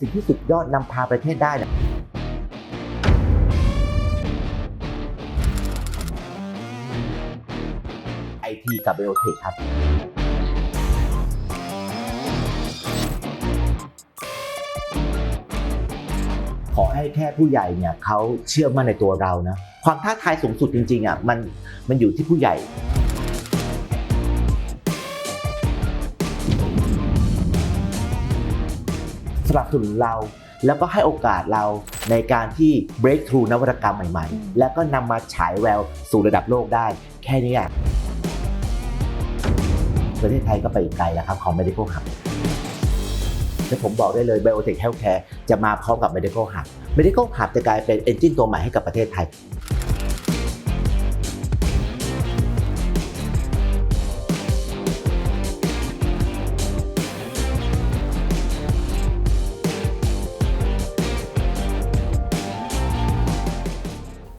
สิ่งที่สุดยอดนำพาประเทศได้เนี่ยไอทีกับเบลเทคครับ ขอให้แค่ผู้ใหญ่เนี่ยเขาเชื่อมั่นในตัวเรานะ ความท้าทายสูงสุดจริงๆอะมันมันอยู่ที่ผู้ใหญ่ นับสนุนเรา แล้วก็ให้โอกาสเราในการที่ break through นวัตกรรมใหม่อืมๆแล้วก็นำมาฉายแววสู่ระดับโลกได้ แค่นี้อะประเทศไทยก็ไปอีกไกลแล้วครับของ medical hub แต่ผมบอกได้เลย biotech healthcare จะมาพร้อมกับ medical hub medical hub จะกลายเป็น engine ตัวใหม่ให้กับประเทศไทย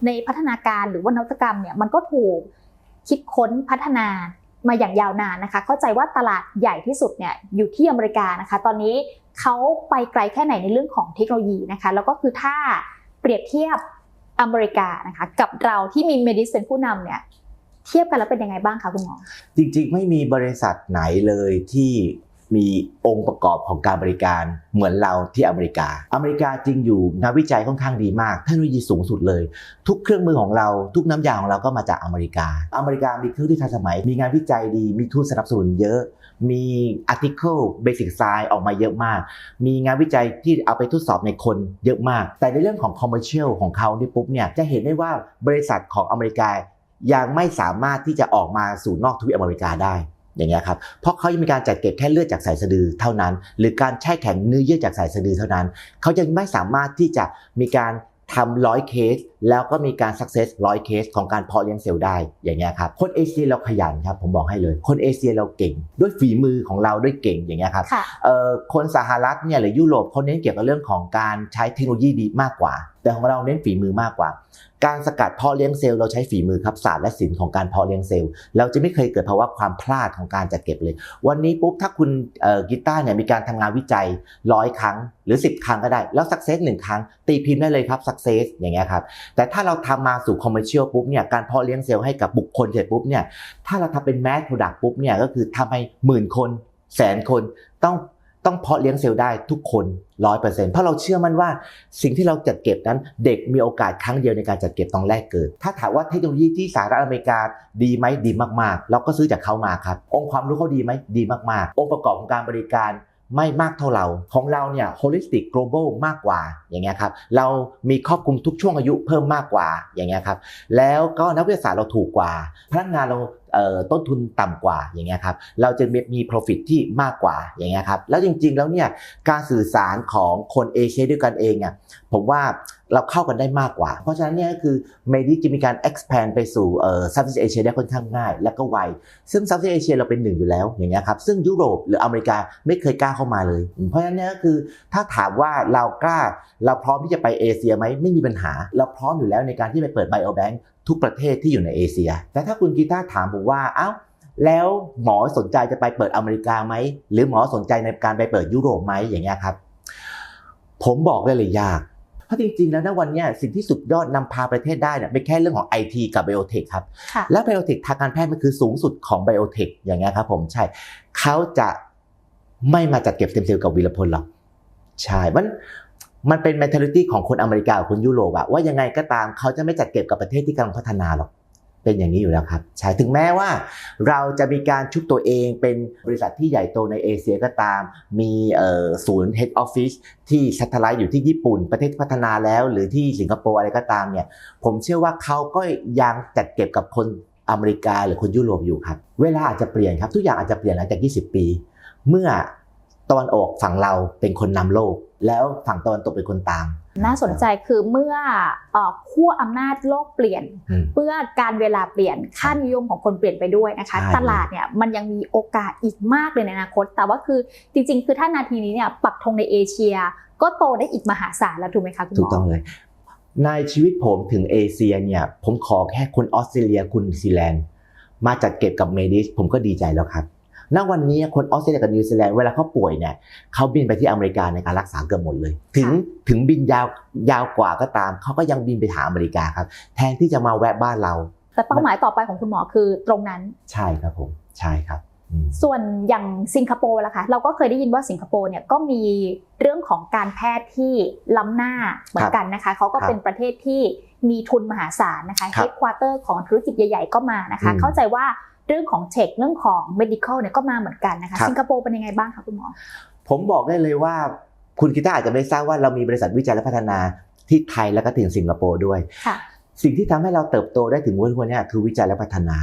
ในพัฒนาการหรือว่านวัตกรรมเนี่ยมันก็ถูกคิดค้นพัฒนามาอย่างยาวนานนะคะ เข้าใจว่าตลาดใหญ่ที่สุดเนี่ยอยู่ที่อเมริกานะคะ ตอนนี้เขาไปไกลแค่ไหนในเรื่องของเทคโนโลยีนะคะ แล้วก็คือถ้าเปรียบเทียบอเมริกานะคะกับเราที่มีเมดิสเป็นผู้นำเนี่ยเทียบกันแล้วเป็นยังไงบ้างคะคุณหมอ จริงๆ ไม่มีบริษัทไหนเลยที่ มีองค์ประกอบของการบริการเหมือนเราที่อเมริกา อเมริกาจริงอยู่งานวิจัยค่อนข้างดีมากเทคโนโลยีสูงสุดเลย ทุกเครื่องมือของเราทุกน้ำยาของเราก็มาจากอเมริกา อเมริกามีเครื่องที่ทันสมัย มีงานวิจัยดี มีทุนสนับสนุนเยอะ มีอาร์ติเคิลเบสิกไซน์ออกมาเยอะมาก มีงานวิจัยที่เอาไปทดสอบในคนเยอะมาก แต่ในเรื่องของคอมเมอร์เชียลของเขานี่ปุ๊บเนี่ยจะเห็นได้ว่าบริษัทของอเมริกายังไม่สามารถที่จะออกมาสู่นอกทวีปอเมริกาได้ อย่างเงี้ยครับ เพราะเขายังมีการจัดเก็บแค่เลือดจากสายสะดือเท่านั้น หรือการแช่แข็งเนื้อเยื่อจากสายสะดือเท่านั้น เขายังไม่สามารถที่จะมีการทำร้อยเคส แล้วก็มีการ success ร้อยเคสของการเพาะเลี้ยงเซลล์ได้อย่างเงี้ยครับคนเอเชียเราขยันครับผมบอกให้เลย คนเอเชียเราเก่ง ด้วยฝีมือของเราด้วยเก่งอย่างเงี้ยครับค่ะเอ่อคนสหรัฐเนี่ยหรือยุโรปเขาเน้นเกี่ยวกับเรื่องของการใช้เทคโนโลยีดีมากกว่า แต่ของเราเน้นฝีมือมากกว่า การสกัดเพาะเลี้ยงเซลล์เราใช้ฝีมือครับศาสตร์และศิลป์ของการเพาะเลี้ยงเซลล์ เราจะไม่เคยเกิดภาวะความพลาดของการจัดเก็บเลย วันนี้ปุ๊บถ้าคุณกีตาร์เนี่ยมีการทำงานวิจัยร้อยครั้งหรือ 10 ครั้งก็ได้ แล้วสักเซสหนึ่งครั้ง ตีพิมพ์ได้เลยครับสักเซสอย่างเงี้ยครับแต่ถ้าเราทำมาสู่คอมเมอร์เชียลปุ๊บเนี่ยการเพาะเลี้ยงเซลล์ให้กับบุคคลเสร็จปุ๊บเนี่ยถ้าเราทำเป็นแมสโปรดักต์ปุ๊บเนี่ยก็คือทำให้หมื่นคนแสนคนต้อง ต้องเพาะเลี้ยงเซลล์ได้ทุกคนร้อยเปอร์เซ็นต์เพราะเราเชื่อมั่นว่าสิ่งที่เราจัดเก็บนั้น เด็กมีโอกาสครั้งเดียวในการจัดเก็บตอนแรกเกิด ถ้าถามว่าเทคโนโลยีที่สหรัฐอเมริกาดีไหมดีมากๆ เราก็ซื้อจากเขามาครับ องค์ความรู้เขาดีไหมดีมากๆ องค์ประกอบของการบริการไม่มากเท่าเรา ของเราเนี่ย holistic global มากกว่าอย่างเงี้ยครับ เรามีครอบคลุมทุกช่วงอายุเพิ่มมากกว่าอย่างเงี้ยครับ แล้วก็นักวิทยาศาสตร์เราถูกกว่า พนักงานเรา ต้นทุนต่ำกว่าอย่างเงี้ยครับเราจะมีมี profit ที่มากกว่าอย่างเงี้ยครับแล้วจริงๆแล้วเนี่ยการสื่อสารของคนเอเชียด้วยกันเองอะผมว่าเราเข้ากันได้มากกว่า เพราะฉะนั้นเนี่ยก็คือเมดิจะมีการ expand ไปสู่เอ่อ Southeast Asia ได้ค่อนข้างง่าย และก็ไว ซึ่ง Southeast Asia เราเป็นหนึ่งอยู่แล้วอย่างเงี้ยครับ ซึ่งยุโรปหรืออเมริกาไม่เคยกล้าเข้ามาเลย เพราะฉะนั้นเนี่ยก็คือถ้าถามว่าเรากล้า เราพร้อมที่จะไปเอเชียไหมไม่มีปัญหา เราพร้อมอยู่แล้วในการที่ไปเปิด Biobank ทุกประเทศที่อยู่ในเอเชีย แต่ถ้าคุณกีตาร์ถามผมว่า เอ้า แล้วหมอสนใจจะไปเปิดอเมริกาไหม หรือหมอสนใจในการไปเปิดยุโรปไหมอย่างเงี้ยครับ ผมบอกได้เลยยาก ราะจริงๆ แล้วนะวันเนี้ยสิ่งที่สุดยอดนำพาประเทศได้เนี่ยเป็นแค่เรื่องของ IT กับ Biotech ครับค่ะและ Biotech ทางการแพทย์มันคือสูงสุดของ Biotech อย่างเงี้ยครับผมใช่เขาจะไม่มาจัดเก็บสเต็มเซลล์กับวีรพลหรอกใช่มันมันเป็น mentality ของคนอเมริกากับคนยุโรปอะว่ายังไงก็ตามเขาจะไม่จัดเก็บกับประเทศที่กำลังพัฒนาหรอก เป็นอย่างนี้อยู่แล้วครับใช่ถึงแม้ว่า เราจะมีการชุบตัวเองเป็นบริษัทที่ใหญ่โตในเอเชียก็ตาม มีศูนย์ head office ที่ satellite อยู่ที่ญี่ปุ่น ประเทศพัฒนาแล้ว หรือที่สิงคโปร์อะไรก็ตามเนี่ยผมเชื่อว่าเขาก็ยังจัดเก็บกับคนอเมริกาหรือคนยุโรปอยู่ครับ เวลาอาจจะเปลี่ยนครับ ทุกอย่างอาจจะเปลี่ยนหลังจาก 20 ปี เมื่อตะวันออกฝั่งเราเป็นคนนำโลก แล้วฝั่งตะวันตกเป็นคนตาม น่าสนใจคือเมื่อเอ่อขั้วอำนาจโลกเปลี่ยนอืมเมื่อการเวลาเปลี่ยนค่านิยมของคนเปลี่ยนไปด้วยนะคะใช่ตลาดเนี่ยมันยังมีโอกาสอีกมากเลยในอนาคต แต่ว่าคือจริง ๆ คือถ้านาทีนี้เนี่ยปักธงในเอเชีย ก็โตได้อีกมหาศาลแล้วถูกไหมคะคุณหมอถูกต้องเลยในชีวิตผมถึงเอเชียเนี่ยผมขอแค่คนออสเตรเลียคุณนิวซีแลนด์ มาจัดเก็บกับเมดิสผมก็ดีใจแล้วครับ ณวันนี้คนออสเตรเลียกับนิวซีแลนด์เวลาเขาป่วยเนี่ยเขาบินไปที่อเมริกาในการรักษาเกือบหมดเลย ถึงถึงบินยาวยาวกว่าก็ตาม เขาก็ยังบินไปหาอเมริกาครับ แทนที่จะมาแวะบ้านเรา แต่เป้าหมายต่อไปของคุณหมอคือตรงนั้น ใช่ครับผมใช่ครับอืมส่วนอย่างสิงคโปร์ล่ะคะเราก็เคยได้ยินว่าสิงคโปร์เนี่ยก็มีเรื่องของการแพทย์ที่ล้ำหน้าเหมือนกันนะคะเขาก็เป็นประเทศที่มีทุนมหาศาลนะคะเฮดควอเตอร์ของธุรกิจใหญ่ ๆ ก็มานะคะ เข้าใจว่า เรื่องของเทคเรื่องของ medical เนี่ยก็มาเหมือนกันนะคะสิงคโปร์เป็นยังไงบ้างคะคุณหมอ ผมบอกได้เลยว่าคุณกีตาร์อาจจะไม่ทราบว่าเรามีบริษัทวิจัยและพัฒนาที่ไทยแล้วก็ถึงสิงคโปร์ด้วยค่ะสิ่งที่ทำให้เราเติบโตได้ถึงวันวันนี้คือวิจัยและพัฒนา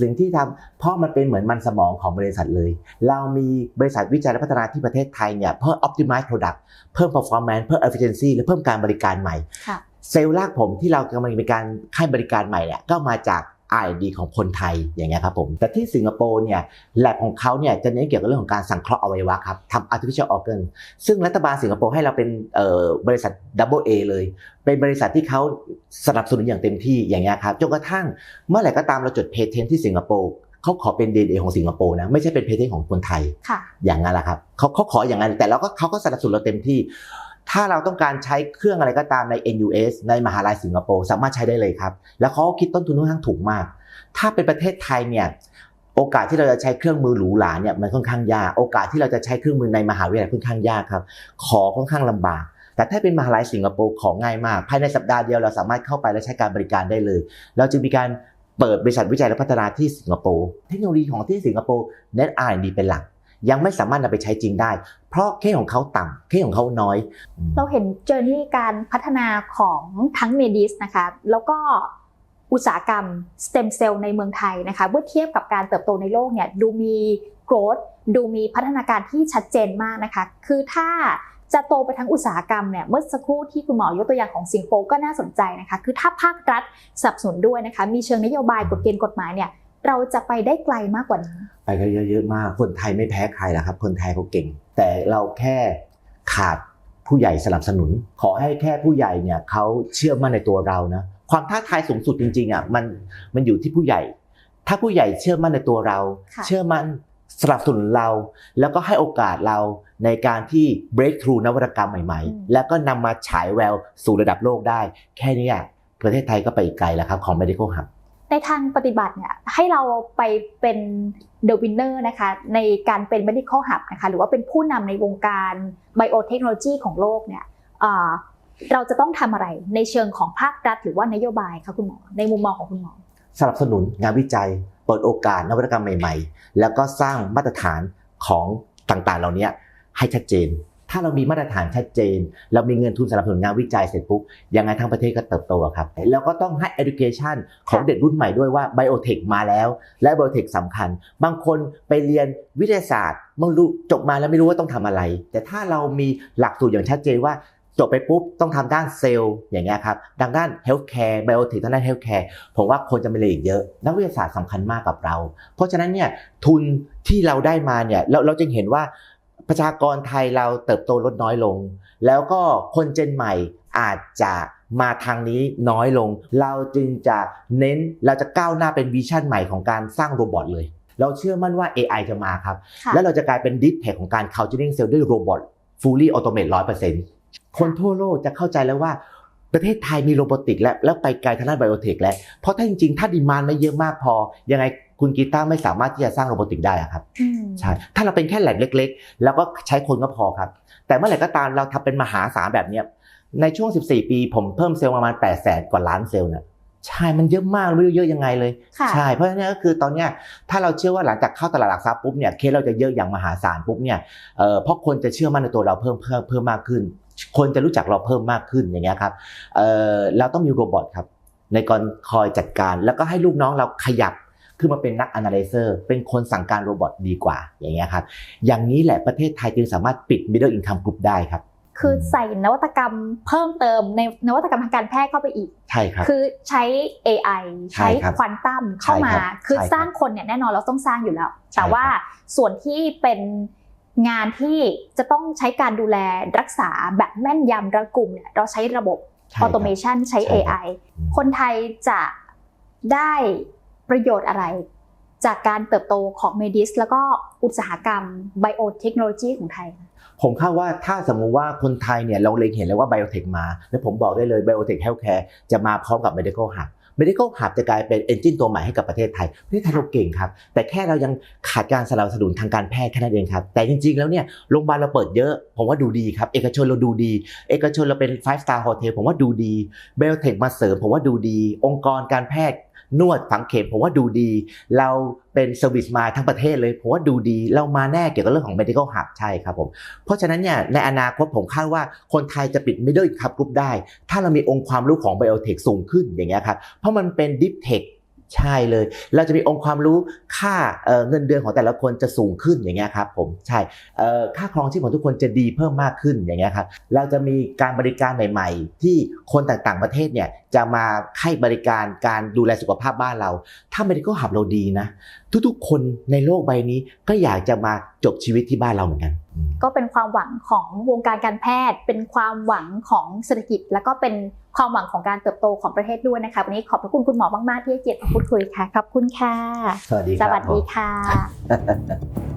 สิ่งที่ทำเพราะมันเป็นเหมือนมันสมองของบริษัทเลย เรามีบริษัทวิจัยและพัฒนาที่ประเทศไทยเนี่ยเพื่อ optimize product เพิ่ม performance เพิ่ม efficiency และเพิ่มการบริการใหม่ค่ะเซลล์แรกผมที่เรากำลังมีการให้บริการใหม่เนี่ยก็มาจาก R&D ของคนไทยอย่างเงี้ยครับผมแต่ที่สิงคโปร์เนี่ยแลบของเขาเนี่ยจะเน้นเกี่ยวกับเรื่องของการสังเคราะห์อวัยวะครับทำ artificial organ ซึ่งรัฐบาลสิงคโปร์ให้เราเป็นเอ่อบริษัท double A เลย เป็นบริษัทที่เขาสนับสนุนอย่างเต็มที่อย่างเงี้ยครับจนกระทั่งเมื่อไหร่ก็ตามเราจดเพเทนที่สิงคโปร์เขาขอเป็น DNA ของสิงคโปร์นะไม่ใช่เป็นเพเทนของคนไทยค่ะอย่างนั้นแหละครับเขาเขาขออย่างนั้นแต่เราก็เขาก็สนับสนุนเราเต็มที่ ถ้าเราต้องการใช้เครื่องอะไรก็ตามใน NUS ในมหาลัยสิงคโปร์สามารถใช้ได้เลยครับ แล้วเขาคิดต้นทุนค่อนข้างถูกมาก ถ้าเป็นประเทศไทยเนี่ยโอกาสที่เราจะใช้เครื่องมือหรูหราเนี่ยมันค่อนข้างยาก โอกาสที่เราจะใช้เครื่องมือในมหาวิทยาลัยค่อนข้างยากครับ ขอค่อนข้างลำบาก แต่ถ้าเป็นมหาลัยสิงคโปร์ของง่ายมาก ภายในสัปดาห์เดียวเราสามารถเข้าไปและใช้การบริการได้เลย เราจะมีการเปิดบริษัทวิจัยและพัฒนาที่สิงคโปร์ เทคโนโลยีของที่สิงคโปร์เน็ต R&D เป็นหลัก ยังไม่สามารถนำไปใช้จริงได้ เพราะเคสของเขาต่ำเคสของเขาน้อย เราเห็นเจอร์นี่การพัฒนาของทั้งเมดิสนะคะแล้วก็อุตสาหกรรมสเต็มเซลล์ในเมืองไทยนะคะเมื่อเทียบกับการเติบโตในโลกเนี่ยดูมีโกรธดูมีพัฒนาการที่ชัดเจนมากนะคะ คือถ้าจะโตไปทั้งอุตสาหกรรมเนี่ยเมื่อสักครู่ที่คุณหมอยกตัวอย่างของสิงคโปร์ก็น่าสนใจนะคะ คือถ้าภาครัฐสนับสนุนด้วยนะคะ มีเชิงนโยบายกฎเกณฑ์กฎหมายเนี่ย เราจะไปได้ไกลมากกว่านี้ไปกันเยอะๆมากคนไทยไม่แพ้ใครหรอกครับ คนไทยเขาเก่ง แต่เราแค่ขาดผู้ใหญ่สนับสนุน ขอให้แค่ผู้ใหญ่เนี่ยเขาเชื่อมั่นในตัวเรานะความท้าทายสูงสุดจริงๆอะมันมันอยู่ที่ผู้ใหญ่ ถ้าผู้ใหญ่เชื่อมั่นในตัวเราค่ะเชื่อมั่นสนับสนุนเรา แล้วก็ให้โอกาสเราในการที่ break through นวัตกรรมใหม่อืมๆแล้วก็นำมาฉายแววสู่ระดับโลกได้ แค่นี้อะประเทศไทยก็ไปอีกไกลแล้วครับของ medical hub ในทางปฏิบัติเนี่ยให้เราไปเป็น the winner นะคะในการเป็น medical hub นะคะหรือว่าเป็นผู้นำในวงการ biotechnology ของโลกเนี่ยเอ่อเราจะต้องทำอะไรในเชิงของภาครัฐ หรือว่านโยบายคะคุณหมอในมุมมองของคุณหมอสนับสนุนงานวิจัย เปิดโอกาสนวัตกรรมใหม่ ๆ แล้วก็สร้างมาตรฐานของต่างๆ เหล่านี้ให้ชัดเจน ถ้าเรามีมาตรฐานชัดเจน เรามีเงินทุนสนับสนุนงานวิจัยเสร็จปุ๊บยังไงทั้งประเทศก็เติบโตอะครับแล้วก็ต้องให้ education ของค่ะเด็กรุ่นใหม่ด้วยว่า biotech มาแล้ว และ biotech สำคัญ บางคนไปเรียนวิทยาศาสตร์ไม่รู้จบมาแล้วไม่รู้ว่าต้องทำอะไร แต่ถ้าเรามีหลักสูตรอย่างชัดเจนว่าจบไปปุ๊บ ต้องทำด้านเซลล์อย่างเงี้ยครับดังด้าน healthcare biotech ทางด้าน healthcare ผมว่าคนจะไม่เลยอีกเยอะ นักวิทยาศาสตร์สำคัญมากกับเรา เพราะฉะนั้นเนี่ยทุนที่เราได้มาเนี่ยเราเราจึงเห็นว่า ประชากรไทยเราเติบโตลดน้อยลง แล้วก็คนเจนใหม่อาจจะมาทางนี้น้อยลง เราจึงจะเน้นเราจะก้าวหน้าเป็นวิชั่นใหม่ของการสร้างโรบอทเลย เราเชื่อมั่นว่า AI จะมาครับค่ะแล้วเราจะกลายเป็น Deep Tech ของการ culturing cell ด้วยโรบอท fully automate 100%คนทั่วโลกจะเข้าใจแล้วว่าประเทศไทยมีโรบอติกแล้วแล้วไปไกลทางด้านไบโอเทคแล้ว เพราะถ้าจริงๆ ถ้าดีมานไม่เยอะมากพอ ยังไง คุณกีตาร์ไม่สามารถที่จะสร้างโรบอติกได้อะครับอืมใช่ถ้าเราเป็นแค่แลบเล็ก ๆ แล้วก็ใช้คนก็พอครับ แต่เมื่อไหร่ก็ตามเราทำเป็นมหาศาลแบบเนี้ยในช่วง 14 ปี ผมเพิ่มเซลล์ประมาณ8 0 0แสนกว่าล้านเซลล์เนี่ยใช่ มันเยอะมากไม่รู้เยอะยังไงเลยค่ะใช่ เพราะฉะนั้นก็คือตอนเนี้ยถ้าเราเชื่อว่าหลังจากเข้าตลาดหลักทรัพย์ปุ๊บเนี่ย เคสเราจะเยอะอย่างมหาศาลปุ๊บเนี่ยเอ่อเพราะคนจะเชื่อมั่นในตัวเราเพิ่มเพิ่มเพิ่มมากขึ้น คนจะรู้จักเราเพิ่มมากขึ้นอย่างเงี้ยครับเอ่อเราต้องมีโรบอทครับในการคอยจัดการแล้วก็ให้ลูกน้องเราขยับ ขึ้นมาเป็นนัก analyzer เป็นคนสั่งการโรบอทดีกว่าอย่างเงี้ยครับอย่างนี้แหละประเทศไทยจึงสามารถปิด middle income group ได้ครับคือใส่นวัตกรรมเพิ่มเติมในนวัตกรรมทางการแพทย์เข้าไปอีก ใช่ครับ คือใช้ AI ใช่ใช้ครับควอนตัมเข้ามาใช่ครับคือใช่ครับสร้างคนเนี่ยแน่นอนเราต้องสร้างอยู่แล้วใช่แต่ว่าครับส่วนที่เป็นงานที่จะต้องใช้การดูแลรักษาแบบแม่นยำระกลุ่มเนี่ยเราใช้ระบบใช่อคอรับโตเมชันใช้ใช่ครับ AI อืมคนไทยจะได้ ประโยชน์อะไร จากการเติบโตของเมดิส แล้วก็อุตสาหกรรมไบโอเทคโนโลยีของไทย ผมคาดว่าถ้าสมมุติว่าคนไทยเนี่ยเราเล็งเห็นแล้วว่าไบโอเทคมา แล้วผมบอกได้เลยไบโอเทคเฮลท์แคร์จะมาพร้อมกับ medical hub medical hub จะกลายเป็นเอนจินตัวใหม่ให้กับประเทศไทยประเทศไทยเราเก่งครับ แต่แค่เรายังขาดการสนับสนุนทางการแพทย์แค่นั้นเองครับ แต่จริงๆ แล้วเนี่ยโรงพยาบาลเราเปิดเยอะ ผมว่าดูดีครับ เอกชนเราดูดี เอกชนเราเป็น five star hotel ผมว่าดูดีไบโอเทคมาเสริม ผมว่าดูดี องค์กรการแพทย์ นวดฝังเข็มผมว่าดูดี เราเป็นเซอร์วิสมาทั้งประเทศเลยผมว่าดูดี เรามาแน่เกี่ยวกับเรื่องของ medical hub ใช่ครับผม เพราะฉะนั้นเนี่ยในอนาคตผมคาดว่าคนไทยจะปิด middle income group ได้ ถ้าเรามีองค์ความรู้ของ biotech สูงขึ้นอย่างเงี้ยครับเพราะมันเป็น deep tech ใช่เลย เราจะมีองค์ความรู้ค่าเเงินเดือนของแต่ละคนจะสูงขึ้นอย่างเงี้ยครับผมใช่ค่าครองชีพของทุกคนจะดีเพิ่มมากขึ้นอย่างเงี้ยครับเราจะมีการบริการใหม่ ๆ ที่คนต่างๆประเทศเนี่ยจะมาให้บริการการดูแลสุขภาพบ้านเรา ถ้า medical hub เราดีนะ ทุกๆ คนในโลกใบนี้ก็อยากจะมาจบชีวิตที่บ้านเราเหมือนกัน ก็เป็นความหวังของวงการการแพทย์ เป็นความหวังของเศรษฐกิจ แล้วก็เป็นความหวังของการเติบโตของประเทศด้วยนะคะวันนี้ขอบพระคุณคุณหมอมากๆที่ให้เกียรติมาพูดคุยค่ะขอบคุณค่ะ สวัสดีคสรับวัสดีผมค่ะ